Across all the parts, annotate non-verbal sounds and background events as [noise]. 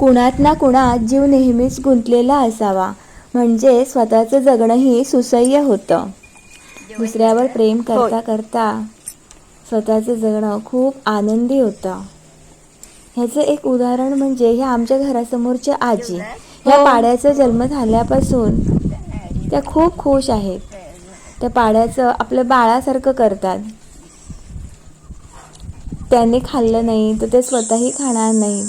कुणात ना कुणात जीव नेहमीच गुंतलेला असावा. म्हणजे स्वतःचं जगणंही सुसह्य होतं. दुसऱ्यावर प्रेम करता करता स्वतःचं जगणं खूप आनंदी होतं. ह्याचं एक उदाहरण म्हणजे ह्या आमच्या घरासमोरच्या आजी. ह्या पाड्याचा जन्म झाल्यापासून त्या खूप खुश आहेत. त्या पाड्याचं आपल्या बाळासारखं करतात. त्यांनी खाल्लं नाही तर ते स्वतःही खाणार नाही.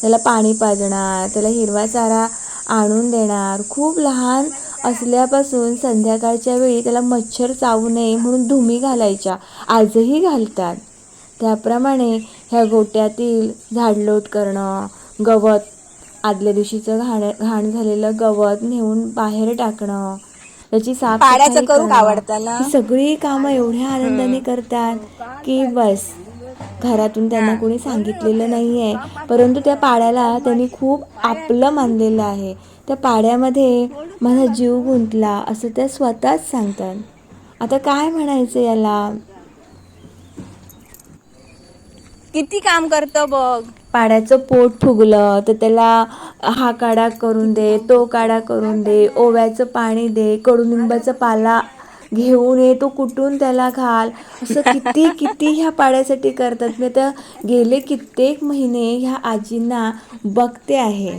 त्याला पाणी पाजणार त्याला हिरवा चारा आणून देणार. खूप लहान असल्यापासून संध्याकाळच्या वेळी त्याला मच्छर चावू नये म्हणून धुमी घालायच्या. आजही घालतात. त्याप्रमाणे ह्या गोट्यातील झाडलोट करणं गवत आदल्या दिवशीचं घाण घाण झालेलं गवत नेऊन बाहेर टाकणं त्याची साफ पाड्याचं करू का आवडतं ही सगळी कामं एवढ्या आनंदाने करतात की? बस. घरातून त्यांना कोणी सांगितलेलं नाही आहे परंतु त्या पाड्याला त्यांनी खूप आपलं मानलेलं आहे. त्या पाड्यामध्ये माझा जीव गुंतला असं त्या स्वतःच सांगतात. आता काय म्हणायचं याला? किती काम करतो बघ. पाड्याचं पोट फुगलं तर त्याला हा काढा करून दे तो काढा करून दे ओव्याचं पाणी दे कडुनिंबाचा पाला घेऊन ये तो कुटून त्याला घाल? असं किती किती ह्या पाड्यासाठी करतात. मी आता गेले कित्येक महिने ह्या आजींना बघते आहे.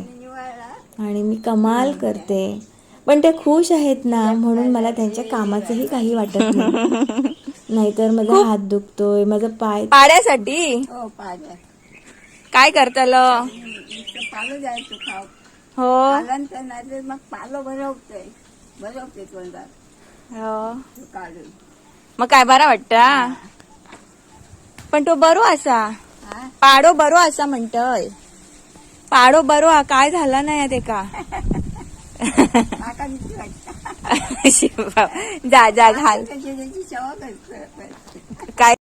आणि मी कमाल करते. पण त्या खुश आहेत ना म्हणून मला त्यांच्या कामाचंही काही वाटत नाही. नाहीतर माझा हात दुखतोय माझा पाय पाड्यासाठी? हो काय करताल? पालो जायचो खाऊ. हो. तर मग पालो भरवते भरवते तोंडात हो. काढून. मग काय बरा वाटत पण तो बरो असा. पाडो बरो असा म्हणतय. पाडो बरो हा काय झाला नाही ते का. [laughs] जा जा घाल.